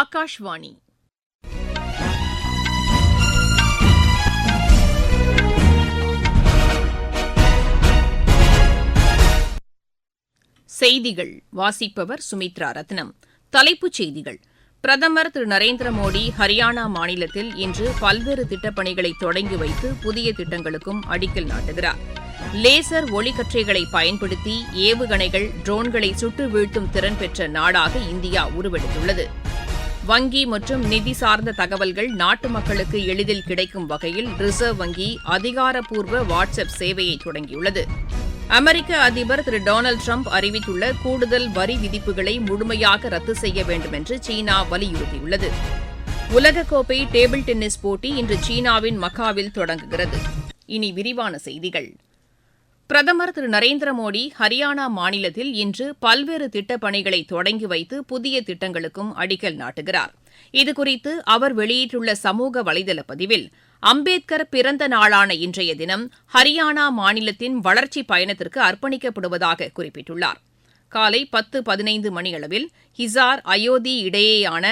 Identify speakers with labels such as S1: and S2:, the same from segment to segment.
S1: ஆகாஷ்வாணி செய்திகள் வாசிப்பவர் சுமித்ரா ரத்னம் தலைப்புச் செய்திகள் பிரதமர் திரு நரேந்திர மோடி ஹரியானா மாநிலத்தில் இன்று பல்வேறு திட்டப்பணிகளை தொடங்கி வைத்து புதிய திட்டங்களுக்கும் அடிக்கல் நாட்டுகிறார் லேசர் ஒளிக்கற்றைகளை பயன்படுத்தி ஏவுகணைகள் ட்ரோன்களை சுட்டு வீழ்த்தும் திறன் பெற்ற நாடாக இந்தியா உருவெடுத்துள்ளது வங்கி மற்றும் நிதி சார்ந்த தகவல்கள் நாட்டு மக்களுக்கு எளிதில் கிடைக்கும் வகையில் ரிசர்வ் வங்கி அதிகாரப்பூர்வ வாட்ஸ்அப் சேவையை தொடங்கியுள்ளது அமெரிக்க அதிபர் திரு டொனால்டு ட்ரம்ப் அறிவித்துள்ள கூடுதல் வரி விதிப்புகளை முழுமையாக ரத்து செய்ய வேண்டும் என்று சீனா வலியுறுத்தியுள்ளது உலகக்கோப்பை டேபிள் டென்னிஸ் போட்டி இன்று சீனாவின் மக்காவில் தொடங்குகிறது இனி விரிவான செய்திகள் பிரதமர் திரு நரேந்திர மோடி ஹரியானா மாநிலத்தில் இன்று பல்வேறு திட்டப் பணிகளை தொடங்கி வைத்து புதிய திட்டங்களுக்கும் அடிக்கல் நாட்டுகிறார் இதுகுறித்து அவர் வெளியிட்டுள்ள சமூக வலைதள பதிவில் அம்பேத்கர் பிறந்த நாளான இன்றைய தினம் ஹரியானா மாநிலத்தின் வளர்ச்சி பயணத்திற்கு அர்ப்பணிக்கப்படுவதாக குறிப்பிட்டுள்ளார் காலை பத்து பதினைந்து மணியளவில் ஹிசார் அயோத்தி இடையேயான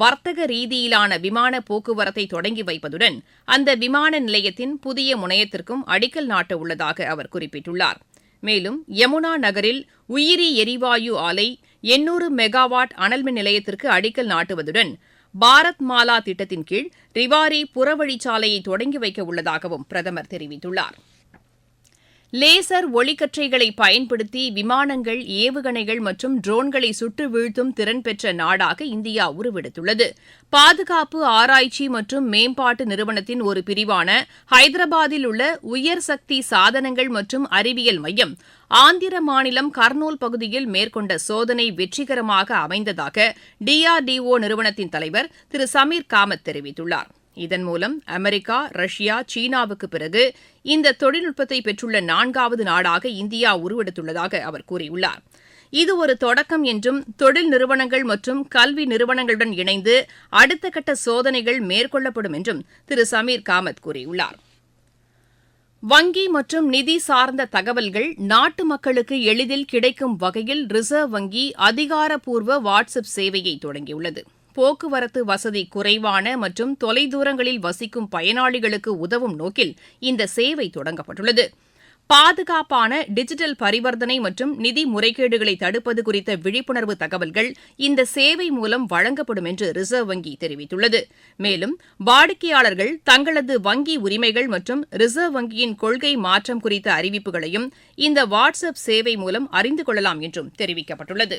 S1: வர்த்தக ரீதியிலான விமான போக்குவரத்தை தொடங்கி வைப்பதுடன் அந்த விமான நிலையத்தின் புதிய முனையத்திற்கும் அடிக்கல் நாட்ட உள்ளதாக அவர் குறிப்பிட்டுள்ளார் மேலும் யமுனா நகரில் உயிரி எரிவாயு ஆலை எண்ணூறு மெகாவாட் அனல்மின் நிலையத்திற்கு அடிக்கல் நாட்டுவதுடன் பாரத் மாலா திட்டத்தின் கீழ் ரிவாரி புறவழிச்சாலையை தொடங்கி வைக்க உள்ளதாகவும் பிரதமர் தெரிவித்துள்ளாா் லேசர் ஒளிக்கற்றைகளை பயன்படுத்தி விமானங்கள் ஏவுகணைகள் மற்றும் ட்ரோன்களை சுட்டு வீழ்த்தும் திறன் பெற்ற நாடாக இந்தியா உருவெடுத்துள்ளது பாதுகாப்பு ஆராய்ச்சி மற்றும் மேம்பாட்டு நிறுவனத்தின் ஒரு பிரிவான ஹைதராபாத்தில் உள்ள உயர் சக்தி சாதனங்கள் மற்றும் அறிவியல் மையம் ஆந்திர மாநிலம் கர்னூல் பகுதியில் மேற்கொண்ட சோதனை வெற்றிகரமாக அமைந்ததாக டிஆர்டிஓ நிறுவனத்தின் தலைவர் திரு சமீர் காமத் தெரிவித்துள்ளாா் இதன் மூலம் அமெரிக்கா ரஷ்யா சீனாவுக்கு பிறகு இந்த தொழில்நுட்பத்தை பெற்றுள்ள நான்காவது நாடாக இந்தியா உருவெடுத்துள்ளதாக அவர் கூறியுள்ளார் இது ஒரு தொடக்கம் என்றும் தொழில் நிறுவனங்கள் மற்றும் கல்வி நிறுவனங்களுடன் இணைந்து அடுத்த கட்ட சோதனைகள் மேற்கொள்ளப்படும் என்றும் திரு சமீர் காமத் கூறியுள்ளார் வங்கி மற்றும் நிதி சார்ந்த தகவல்கள் நாட்டு மக்களுக்கு எளிதில் கிடைக்கும் வகையில் ரிசர்வ் வங்கி அதிகாரப்பூர்வ வாட்ஸ்அப் சேவையை தொடங்கியுள்ளது போக்குவரத்து வசதி குறைவான மற்றும் தொலைதூரங்களில் வசிக்கும் பயனாளிகளுக்கு உதவும் நோக்கில் இந்த சேவை தொடங்கப்பட்டுள்ளது பாதுகாப்பான டிஜிட்டல் பரிவர்த்தனை மற்றும் நிதி முறைகேடுகளை தடுப்பது குறித்த விழிப்புணர்வு தகவல்கள் இந்த சேவை மூலம் வழங்கப்படும் என்று ரிசர்வ் வங்கி தெரிவித்துள்ளது மேலும் வாடிக்கையாளர்கள் தங்களது வங்கி உரிமைகள் மற்றும் ரிசர்வ் வங்கியின் கொள்கை மாற்றம் குறித்த அறிவிப்புகளையும் இந்த வாட்ஸ்அப் சேவை மூலம் அறிந்து கொள்ளலாம் என்றும் தெரிவிக்கப்பட்டுள்ளது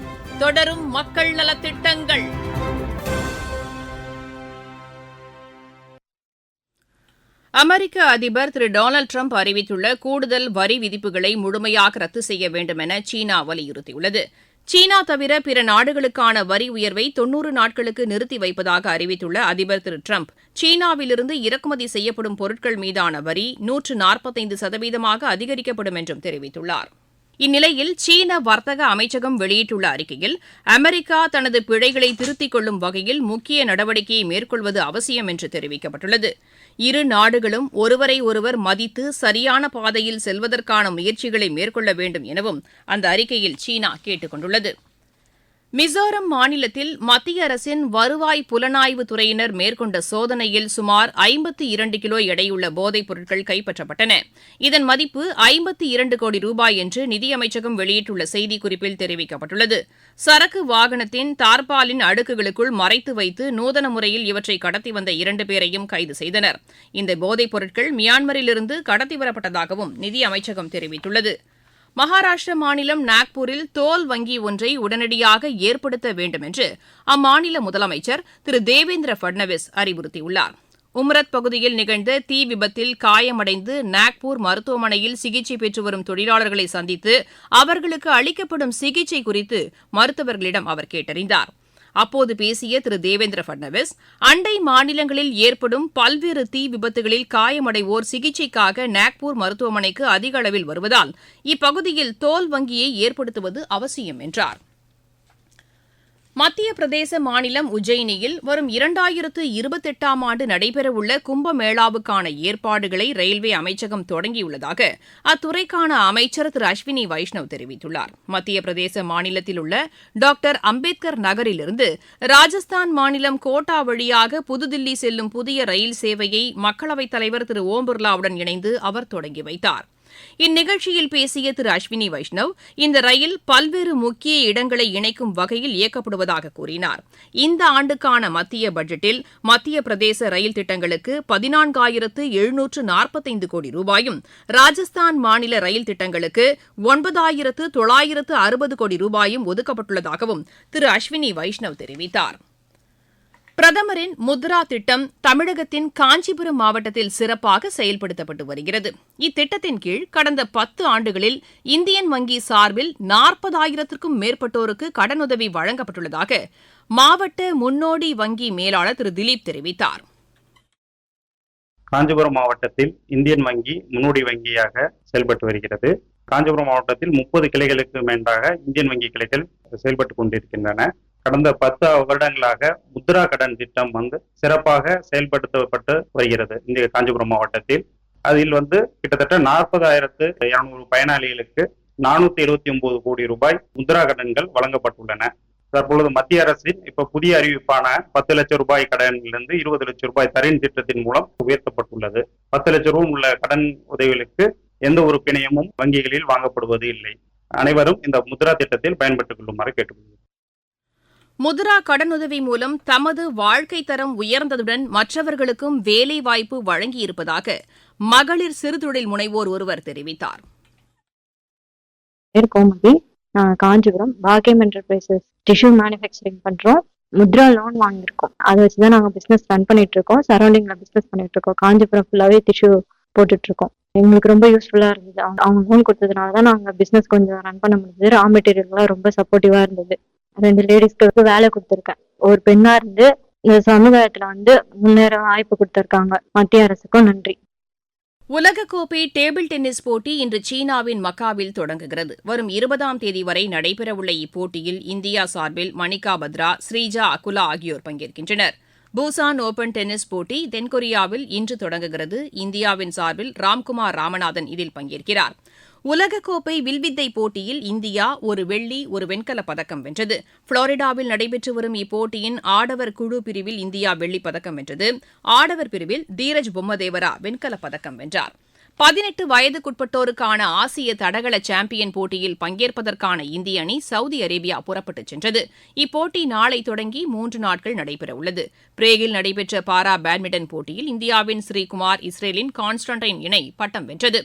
S2: தொடரும் மக்கள் நலத்திட்டங்கள்
S1: அமெரிக்க அதிபர் திரு டொனால்டு ட்ரம்ப் அறிவித்துள்ள கூடுதல் வரி விதிப்புகளை முழுமையாக ரத்து செய்ய வேண்டும் என சீனா வலியுறுத்தியுள்ளது சீனா தவிர பிற நாடுகளுக்கான வரி உயர்வை தொன்னூறு நாட்களுக்கு நிறுத்தி வைப்பதாக அறிவித்துள்ள அதிபர் திரு ட்ரம்ப் சீனாவிலிருந்து இறக்குமதி செய்யப்படும் பொருட்கள் மீதான வரி நூற்று நாற்பத்தைந்து சதவீதமாக அதிகரிக்கப்படும் என்றும் தெரிவித்துள்ளாா் இந்நிலையில் சீன வர்த்தக அமைச்சகம் வெளியிட்டுள்ள அறிக்கையில் அமெரிக்கா தனது பிழைகளை திருத்திக் கொள்ளும் வகையில் முக்கிய நடவடிக்கையை மேற்கொள்வது அவசியம் என்று தெரிவிக்கப்பட்டுள்ளது இரு நாடுகளும் ஒருவரை ஒருவர் மதித்து சரியான பாதையில் செல்வதற்கான முயற்சிகளை மேற்கொள்ள வேண்டும் எனவும் அந்த அறிக்கையில் சீனா கேட்டுக் கொண்டுள்ளது மிசோரம் மாநிலத்தில் மத்திய அரசின் வருவாய் புலனாய்வு துறையினர் மேற்கொண்ட சோதனையில் சுமார் ஐம்பத்தி இரண்டு கிலோ எடையுள்ள போதைப் பொருட்கள் கைப்பற்றப்பட்டன இதன் மதிப்பு ஐம்பத்தி இரண்டு கோடி ரூபாய் என்று நிதியமைச்சகம் வெளியிட்டுள்ள செய்திக்குறிப்பில் தெரிவிக்கப்பட்டுள்ளது சரக்கு வாகனத்தின் தார்பாலின் அடுக்குகளுக்குள் மறைத்து வைத்து நூதன முறையில் இவற்றை கடத்தி வந்த இரண்டு பேரையும் கைது செய்தனர் இந்த போதைப் பொருட்கள் மியான்மரிலிருந்து கடத்தி வரப்பட்டதாகவும் நிதியமைச்சகம் தெரிவித்துள்ளது மகாராஷ்டிர மாநிலம் நாக்பூரில் தோல் வங்கி ஒன்றை உடனடியாக ஏற்படுத்த வேண்டும் என்று அம்மாநில முதலமைச்சர் திரு தேவேந்திர பட்னவிஸ் அறிவுறுத்தியுள்ளார் உம்ரத் பகுதியில் நிகழ்ந்த தீ விபத்தில் காயமடைந்து நாக்பூர் மருத்துவமனையில் சிகிச்சை பெற்று வரும் தொழிலாளர்களை சந்தித்து அவர்களுக்கு அளிக்கப்படும் சிகிச்சை குறித்து மருத்துவர்களிடம் அவர் கேட்டறிந்தாா் அப்போது பேசிய திரு தேவேந்திர பட்னவிஸ் அண்டை மாநிலங்களில் ஏற்படும் பல்வேறு தீ விபத்துகளில் காயமடைவோர் சிகிச்சைக்காக நாக்பூர் மருத்துவமனைக்கு அதிக அளவில் வருவதால் இப்பகுதியில் தோல் வங்கியை ஏற்படுத்துவது அவசியம் என்றாா் மத்திய பிரதேச மாநிலம் உஜ்ஜயினியில் வரும் இரண்டாயிரத்து இருபத்தெட்டாம் ஆண்டு நடைபெறவுள்ள கும்பமேளாவுக்கான ஏற்பாடுகளை ரயில்வே அமைச்சகம் தொடங்கியுள்ளதாக அத்துறைக்கான அமைச்சர் திரு அஸ்வினி வைஷ்ணவ் தெரிவித்துள்ளார் மத்திய பிரதேச மாநிலத்தில் உள்ள டாக்டர் அம்பேத்கர் நகரிலிருந்து ராஜஸ்தான் மாநிலம் கோட்டா வழியாக புதுதில்லி செல்லும் புதிய ரயில் சேவையை மக்களவைத் தலைவர் திரு ஓம் பிர்லாவுடன் இணைந்து அவர் தொடங்கி வைத்தாா் இந்நிகழ்ச்சியில் பேசிய திரு அஸ்வினி வைஷ்ணவ் இந்த ரயில் பல்வேறு முக்கிய இடங்களை இணைக்கும் வகையில் இயக்கப்படுவதாக கூறினார் இந்த ஆண்டுக்கான மத்திய பட்ஜெட்டில் மத்திய பிரதேச ரயில் திட்டங்களுக்கு பதினான்காயிரத்து எழுநூற்று நாற்பத்தைந்து கோடி ரூபாயும் ராஜஸ்தான் மாநில ரயில் திட்டங்களுக்கு ஒன்பதாயிரத்து தொள்ளாயிரத்து அறுபது கோடி ரூபாயும் ஒதுக்கப்பட்டுள்ளதாகவும் திரு அஸ்வினி வைஷ்ணவ் தெரிவித்தாா் பிரதமரின் முத்ரா திட்டம் தமிழகத்தின் காஞ்சிபுரம் மாவட்டத்தில் சிறப்பாக செயல்படுத்தப்பட்டு வருகிறது இத்திட்டத்தின் கீழ் கடந்த பத்து ஆண்டுகளில் இந்தியன் வங்கி சார்பில் நாற்பதாயிரத்திற்கும் மேற்பட்டோருக்கு கடனுதவி வழங்கப்பட்டுள்ளதாக மாவட்ட முன்னோடி வங்கி மேலாளர் திரு திலீப் தெரிவித்தார்
S3: காஞ்சிபுரம் மாவட்டத்தில் இந்தியன் வங்கி முன்னோடி வங்கியாக செயல்பட்டு வருகிறது காஞ்சிபுரம் மாவட்டத்தில் முப்பது கிளைகளுக்கு மேண்டாக இந்தியன் வங்கி கிளைகள் செயல்பட்டு கொண்டிருக்கின்றன கடந்த பத்து வருடங்களாக முத்ரா கடன் திட்டம் வந்து சிறப்பாக செயல்படுத்தப்பட்டு வருகிறது இந்த காஞ்சிபுரம் மாவட்டத்தில் அதில் வந்து கிட்டத்தட்ட நாற்பதாயிரத்து இருநூறு பயனாளிகளுக்கு நானூத்தி இருபத்தி ஒன்பது கோடி ரூபாய் முத்ரா கடன்கள் வழங்கப்பட்டுள்ளன தற்பொழுது மத்திய அரசின் இப்ப புதிய அறிவிப்பான பத்து லட்சம் ரூபாய் கடனிலிருந்து இருபது லட்சம் ரூபாய் தரின் திட்டத்தின் மூலம் உயர்த்தப்பட்டுள்ளது பத்து லட்சம் ரூபாய் உள்ள கடன் உதவிகளுக்கு எந்த ஒரு பிணையமும் வங்கிகளில் வாங்கப்படுவது இல்லை அனைவரும் இந்த முத்ரா திட்டத்தில் பயன்பட்டுக் கொள்ளுமாறு கேட்டுக்கொள்கிறேன்
S1: முத்ரா கடனுதவி மூலம் தமது வாழ்க்கை தரம் உயர்ந்ததுடன் மற்றவர்களுக்கும் வேலைவாய்ப்பு வழங்கியிருப்பதாக மகளிர் சிறுதொழில் முனைவோர் ஒருவர் தெரிவித்தார்
S4: கோமதி காஞ்சிபுரம் பாக்கியம் என்டர்பிரைசஸ் டிஷ்யூ மேனுஃபேக்சரிங் பண்றோம் முத்ரா லோன் வாங்கியிருக்கோம் அதை வச்சுதான் நாங்க பிசினஸ் ரன் பண்ணிட்டு இருக்கோம் சரௌண்டிங்ல பிசினஸ் பண்ணிட்டு இருக்கோம் காஞ்சிபுரம் ஃபுல்லாவே டிஷ்யூ போட்டுட்டு இருக்கோம் எங்களுக்கு ரொம்ப யூஸ்ஃபுல்லா இருந்தது அவங்க லோன் கொடுத்ததுனால தான் நாங்க பிசினஸ் கொஞ்சம் ரன் பண்ண முடிஞ்சது ரா மெட்டீரியல்லாம் ரொம்ப சப்போர்ட்டிவா இருந்தது ரெண்டு லேடிஸ்களுக்கு வேலை கொடுத்துருக்கேன் ஒரு பெண்ணா இருந்து இந்த சமுதாயத்துல வந்து முன்னேற வாய்ப்பு கொடுத்திருக்காங்க மத்திய அரசுக்கும் நன்றி
S1: உலகக்கோப்பை டேபிள் டென்னிஸ் போட்டி இன்று சீனாவின் மக்காவில் தொடங்குகிறது வரும் இருபதாம் தேதி வரை நடைபெறவுள்ள இப்போட்டியில் இந்தியா சார்பில் மணிகா பத்ரா ஸ்ரீஜா அகுலா ஆகியோர் பங்கேற்கின்றனர் பூசான் ஓபன் டென்னிஸ் போட்டி தென்கொரியாவில் இன்று தொடங்குகிறது இந்தியாவின் சார்பில் ராம்குமார் ராமநாதன் இதில் பங்கேற்கிறாா் உலகக்கோப்பை வில்வித்தை போட்டியில் இந்தியா ஒரு வெள்ளி ஒரு வெண்கலப் பதக்கம் வென்றது புளோரிடாவில் நடைபெற்று வரும் இப்போட்டியின் ஆடவர் குழு பிரிவில் இந்தியா வெள்ளிப் பதக்கம் வென்றது ஆடவர் பிரிவில் தீரஜ் பொம்மதேவரா வெண்கலப் பதக்கம் வென்றார் பதினெட்டு வயதுக்குட்பட்டோருக்கான ஆசிய தடகள சாம்பியன் போட்டியில் பங்கேற்பதற்கான இந்திய அணி சவுதி அரேபியா புறப்பட்டுச் சென்றது இப்போட்டி நாளை தொடங்கி மூன்று நாட்கள் நடைபெறவுள்ளது பிரேகில் நடைபெற்ற பாரா பேட்மிண்டன் போட்டியில் இந்தியாவின் ஸ்ரீகுமார் இஸ்ரேலின் கான்ஸ்டன்டைன் இணை பட்டம் வென்றது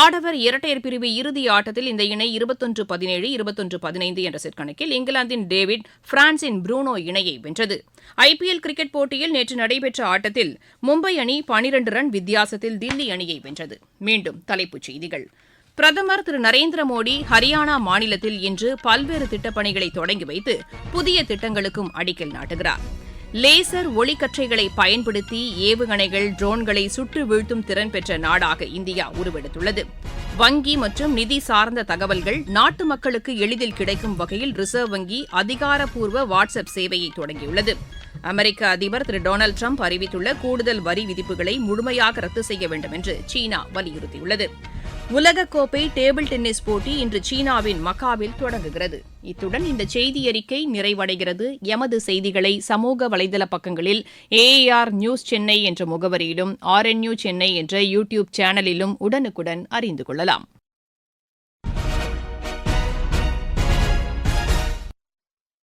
S1: ஆடவர் இரட்டையர் பிரிவு இறுதி ஆட்டத்தில் இந்த இணை இருபத்தொன்று பதினேழு இருபத்தொன்று பதினைந்து என்ற செட் கணக்கில் இங்கிலாந்தின் டேவிட் பிரான்சின் ப்ரூனோ இணையை வென்றது ஐபிஎல் கிரிக்கெட் போட்டியில் நேற்று நடைபெற்ற ஆட்டத்தில் மும்பை அணி பனிரண்டு ரன் வித்தியாசத்தில் தில்லி அணியை வென்றது மீண்டும் தலைப்புச் செய்திகள் பிரதமர் திரு நரேந்திர மோடி ஹரியானா மாநிலத்தில் இன்று பல்வேறு திட்டப்பணிகளை தொடங்கி வைத்து புதிய திட்டங்களுக்கும் அடிக்கல் நாட்டுகிறாா் லேசர் ஒளிக்கற்றைகளை பயன்படுத்தி ஏவுகணைகள் ட்ரோன்களை சுட்டு வீழ்த்தும் திறன் பெற்ற நாடாக இந்தியா உருவெடுத்துள்ளது வங்கி மற்றும் நிதி சார்ந்த தகவல்கள் நாட்டு மக்களுக்கு எளிதில் கிடைக்கும் வகையில் ரிசர்வ் வங்கி அதிகாரப்பூர்வ வாட்ஸ்அப் சேவையை தொடங்கியுள்ளது அமெரிக்க அதிபர் திரு டொனால்டு டிரம்ப் அறிவித்துள்ள கூடுதல் வரி விதிப்புகளை முழுமையாக ரத்து செய்ய வேண்டும் என்று சீனா வலியுறுத்தியுள்ளது உலகக்கோப்பை டேபிள் டென்னிஸ் போட்டி இன்று சீனாவின் மக்காவில் தொடங்குகிறது இத்துடன் இந்த செய்தி அறிக்கை நிறைவடைகிறது எமது செய்திகளை சமூக வலைதள பக்கங்களில் ஏஏஆர் நியூஸ் சென்னை என்ற முகவரியிலும் ஆர்என்யூ சென்னை என்ற யூடியூப் சேனலிலும் உடனுக்குடன் அறிந்து கொள்ளலாம்